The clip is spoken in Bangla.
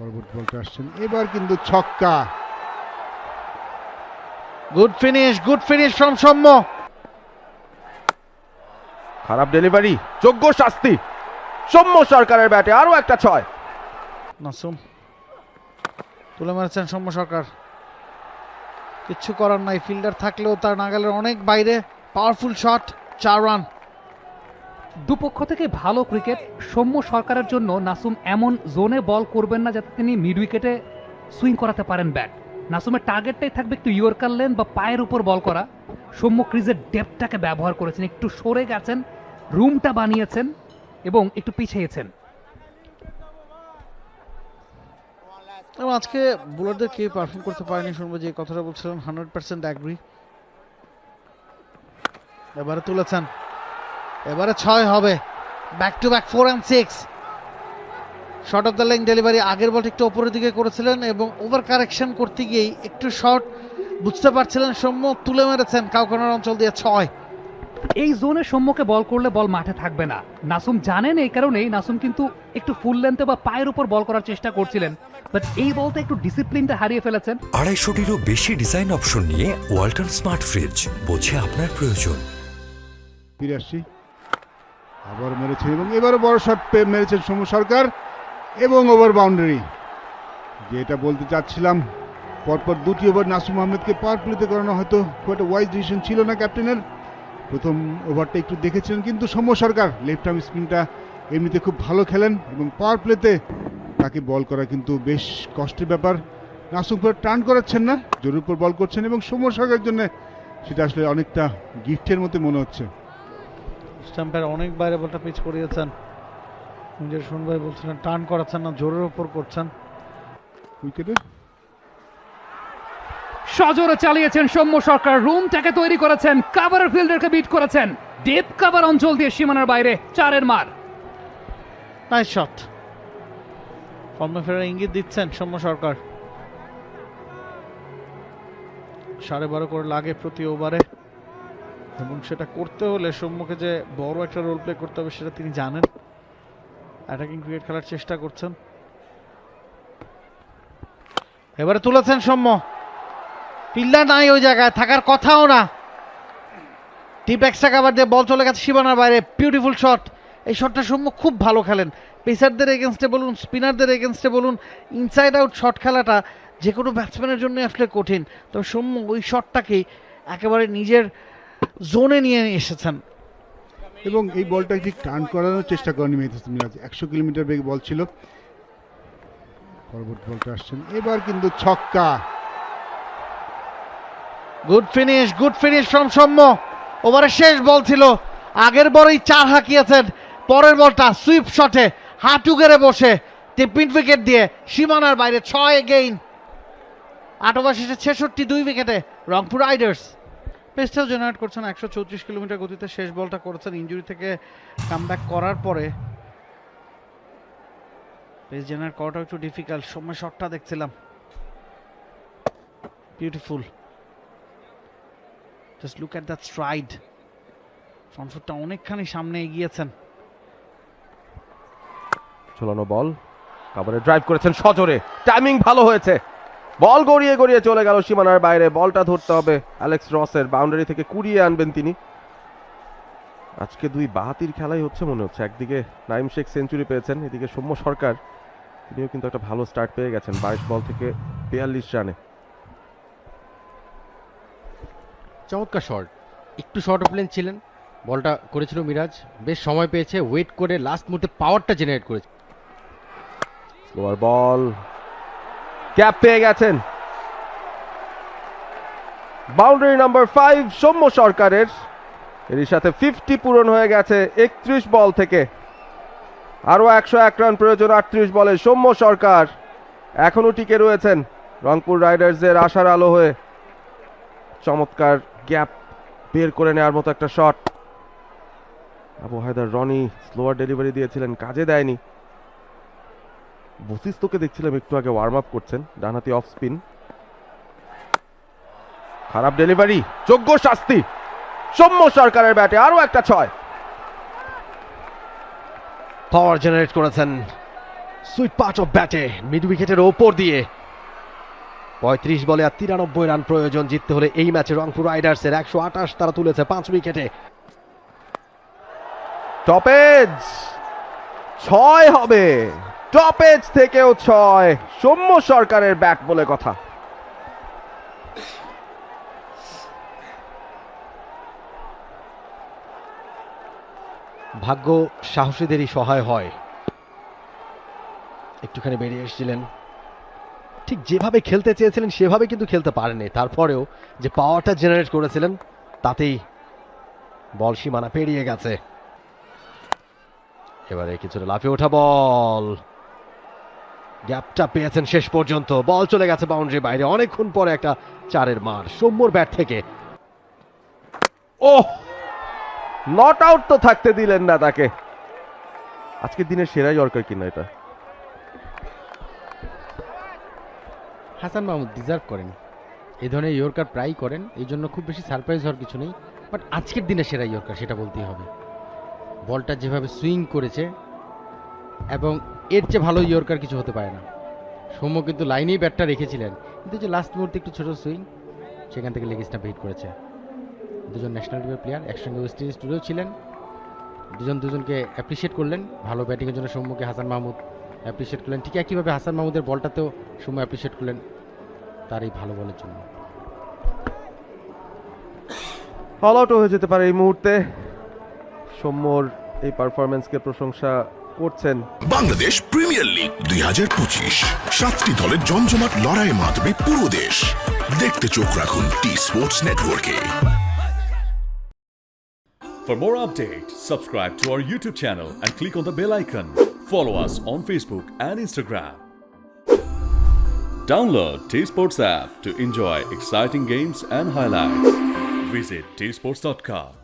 পরবর্তী বলটা আসছেন। এবার কিন্তু ছক্কা। Good finish good finish from Soumya খারাপ ডেলিভারি যোগ্য শাস্তি। সৌম্য সরকারের ব্যাটে আরও একটা ছয়। নাসুম তুলে মারছেন সৌম্য সরকার। কিচ্ছু করার নাই ফিল্ডার থাকলেও তার নাগালের অনেক বাইরে। পাওয়ারফুল শট চার রান দুপক্ষ থেকে ভালো ক্রিকেট সৌম্য সরকারের জন্য নাসুম এমন জোনে বল করবেন না যাতে তিনি মিড উইকেটে সুইং করাতে পারেন ব্যাট নাসুমের টার্গেটটাই থাকবে একটু ইয়র্কার লেন বা পায়ের উপর বল করা। সৌম্য ক্রিজের ডেপটাকে ব্যবহার করেছেন, একটু সরে গেছেন রুমটা বানিয়েছেন এবং একটু পিছিয়েছেন। আজকে বোলারদের কে পারফর্ম করতে পারেনি শুনব যে কথাটা বলছিলেন হান্ড্রেড পার্সেন্ট অ্যাগ্রি এবারে তুলেছেন। এবারে ছয় হবে। Back to back four and six short of the length delivery আগের বলটা একটু ওপরের দিকে করেছিলেন এবং ওভার কারেকশন করতে গিয়েই একটু শর্ট বুঝতে পারছিলেন সৌম্য তুলে মেরেছেন কাউকানার অঞ্চল দিয়ে ছয়। এই জোনে সৌম্যকে বল করলে বল মাঠে থাকবে না। নাসুম জানেন এই কারণেই নাসুম কিন্তু একটু ফুল লেন্থে বা পায়ের উপর বল করার চেষ্টা করছিলেন। বাট এই বলতে একটু ডিসিপ্লিনটা হারিয়ে ফেলেছেন। আড়াইশোটিরও বেশি ডিজাইন অপশন নিয়ে ওয়ালটন স্মার্ট ফ্রিজ বোঝে আপনার প্রয়োজন। ফিরে আসছি। আবার মেরেছেন এবং এবারও বড় শট মেরেছেন সৌম্য সরকার এবং ওভার বাউন্ডারি। যেটা বলতে চাচ্ছিলাম, পরপর দুটি ওভার নাসুম আহমেদকে পাওয়ার প্লেতে করানো হয়তো খুব একটা ওয়াইজ ডিসিশন ছিল না ক্যাপ্টেনের। প্রথম ওভারটা একটু দেখেছিলেন, কিন্তু সৌম্য সরকার লেফট আর্ম স্পিনটা এমনিতে খুব ভালো খেলেন এবং পাওয়ার প্লেতে তাকে বল করা কিন্তু বেশ কষ্টের ব্যাপার। নাসুম করে টার্ন করাচ্ছেন না, জোরের উপর বল করছেন এবং সৌম্য সরকারের জন্য সেটা আসলে অনেকটা গিফটের মতো মনে হচ্ছে। স্ট্যাম্পের অনেক বাইরে বলটা পিচ করিয়েছেন। নিজের শুনবাই বলছিলেন টার্ন করাচ্ছেন না জোরের উপর করছেন। উইকেটে। সজোরে চালিয়েছেন সৌম্য সরকার রুমটাকে তৈরি করেছেন কাভার ফিল্ডারকে বিট করেছেন। ডেপ কাভার অঞ্চল দিয়ে সীমানার বাইরে চারের মার। নাইস শট ফর্মে ফেরার ইঙ্গিত দিচ্ছেন সৌম্য সরকার। সাড়ে বারো করে লাগে প্রতি ওভারে। এবং সেটা করতে হলে সৌম্যকে যে বড় একটা রোল প্লে করতে হবে সেটা তিনি জানেন। অ্যাটাকিং ক্রিকেট খেলার চেষ্টা করছেন। এবারে তুলেছেন সৌম্য। ফিল্ডার নাই ওই জায়গায়, থাকার কথাও না। টিপ এক্সট্রা কাভার দিয়ে বল চলে গেছে সীমানার বাইরে। বিউটিফুল শট এই শটটা সৌম্য খুব ভালো খেলেন। পেসারদের এগেনস্টে বলুন স্পিনারদের এগেনস্টে বলুন ইনসাইড আউট শট খেলাটা যে কোনো ব্যাটসম্যানের জন্য আসলে কঠিন। তবে সৌম্য ওই শটটাকেই একেবারে নিজের জোনে নিয়ে এসেছেন। এবং এই বলটা ঠিক টার্ন করানোর চেষ্টা করেনি মেহতাজ মিরাজ। একশো কিলোমিটার বেগে বল ছিল। পরবর্তী বলটা আসছেন। এবার কিন্তু ছক্কা। Good finish good finish from Soumya ওভারের শেষ বল ছিল। আগের বলেই চার হাঁকিয়েছেন। পরের বলটা সুইপ শটে হাঁটু গেড়ে বসে। টিপিন উইকেট দিয়ে সীমানার বাইরে ছয় গেইন আট ওভার শেষে ছেষট্টি দুই উইকেটে রংপুর রাইডার্স পেসটাও জেনারেট করছেন একশো চৌত্রিশ কিলোমিটার গতিতে শেষ বলটা করেছেন। ইঞ্জুরি থেকে কামব্যাক করার পরে পেস জেনারেট করাটাও একটু ডিফিকাল্ট সময় শটটা দেখছিলাম। Beautiful just look at that stride front ফুটটা অনেকখানি সামনে এগিয়েছেন। ঝোলানো বল কাভারে ড্রাইভ করেছেন সজোরে। টাইমিং ভালো হয়েছে। বল গড়িয়ে গড়িয়ে চলে গেল সীমানার বাইরে। বলটা ধরতে হবে অ্যালেক্স রসের। বাউন্ডারি থেকে কুড়িয়ে আনবেন তিনি। আজকে দুই বাহাতির খেলাই হচ্ছে মনে হচ্ছে। একদিকে নাইম শেখ সেঞ্চুরি পেয়েছেন এদিকে সৌম্য সরকার। তিনিও কিন্তু একটা ভালো স্টার্ট পেয়ে গেছেন বাইশ বল থেকে বিয়াল্লিশ রানে। চমৎকার শট। একটু শর্ট অফ লেন্থ ছিলেন। বলটা করেছিল মিরাজ। বেশ সময় পেয়েছে। ওয়েট করে লাস্ট মুহূর্তে পাওয়ারটা জেনারেট করেছে। স্লোয়ার বল ক্যাপ পেয়ে গেছেন। বাউন্ডারি নাম্বার ফাইভ সৌম্য সরকারের। এরই সাথে ফিফটি পূরণ হয়ে গেছে একত্রিশ বল থেকে। আরও একশো এক রান প্রয়োজন আটত্রিশ বলে সৌম্য সরকার। এখনও টিকে রয়েছেন রংপুর রাইডার্সদের আশার আলো হয়ে। চমৎকার গ্যাপ বের করে নেওয়ার মতো একটা shot. Abu Haider Rony slower delivery দিয়েছিলেন, কাজে দেয়নি। বশিষ্ঠকে দেখছিলাম একটু আগে ওয়ার্ম আপ করছেন ডানহাতি অফ স্পিন খারাপ ডেলিভারি যোগ্য শাস্তি। সৌম্য সরকারের ব্যাটে আরও একটা ছয়। পাওয়ার জেনারেট করেছেন সুইট পার্ট অফ ব্যাটে মিড উইকেটের ওপর দিয়ে। পঁয়ত্রিশ বলে আর তিরানব্বই রান প্রয়োজন জিততে হলে এই ম্যাচে রংপুর রাইডার্সের একশো আঠাশ তারা তুলেছে পাঁচ উইকেটে টপেজ ছয় হবে। টপেজ থেকেও ছয়। সৌম্য সরকারের ব্যাট বলে কথা। ভাগ্য সাহসীদেরই সহায় হয়। একটুখানি বেরিয়ে এসেছিলেন। ঠিক যেভাবে খেলতে চেয়েছিলেন, সেভাবে কিন্তু খেলতে পারেনি তারপরেও যে পাওয়ারটা জেনারেট করেছিলেন, তাতেই বল সীমানা পেরিয়ে গেছে। এবারে কিছুটা লাফিয়ে ওঠা বল। গ্যাপটা পেয়েছেন শেষ পর্যন্ত। বল চলে গেছে বাউন্ডারি বাইরে। অনেকক্ষণ পরে একটা চারের মার। সৌম্যর ব্যাট থেকে। ওহ! নট আউট তো থাকতে দিলেন না তাকে। আজকের দিনের সেরা ইয়র্কার কিনা এটা। হাসান মাহমুদ ডিজার্ভ করেন। এই ধরনের ইয়র্কার প্রায়ই করেন। এই জন্য খুব বেশি সারপ্রাইজ হওয়ার কিছু নেই। বাট আজকের দিনে সেরা ইয়র্কার, সেটা বলতেই হবে। বলটা যেভাবে সুইং করেছে এবং এর চেয়ে ভালো ইয়র্কার কিছু হতে পারে না। সৌম্য কিন্তু লাইনেই ব্যাটটা রেখেছিলেন। কিন্তু যে লাস্ট মুহূর্তে একটু ছোট সুইং সেখান থেকে লেগ স্টাম্প হিট করেছে। দুজন ন্যাশনাল টিমের প্লেয়ার একসঙ্গে ওয়েস্ট ইন্ডিজ টুরেও ছিলেন। দুজন দুজনকে অ্যাপ্রিসিয়েট করলেন। ভালো ব্যাটিংয়ের জন্য সৌম্যকে হাসান মাহমুদ অ্যাপ্রিসিয়েট করলেন। ঠিক একইভাবে হাসান মাহমুদের বলটাতেও সৌম্য অ্যাপ্রিসিয়েট করলেন তার এই ভালো বলের জন্য। অল আউটও হয়ে যেতে পারে এই মুহূর্তে। সৌম্যর এই পারফরমেন্সকে প্রশংসা করছেন বাংলাদেশ প্রিমিয়ার লিগ দুই হাজার পঁচিশ সাতটি দলের জমজমাট লড়াইয়ে মাতবে পুরো দেশ দেখতে চোখ রাখুন টি স্পোর্টস নেটওয়ার্কে For more updates, subscribe to our YouTube channel and click on the bell icon. Follow us on Facebook and Instagram. Download T Sports app to enjoy exciting games and highlights. Visit tsports.com.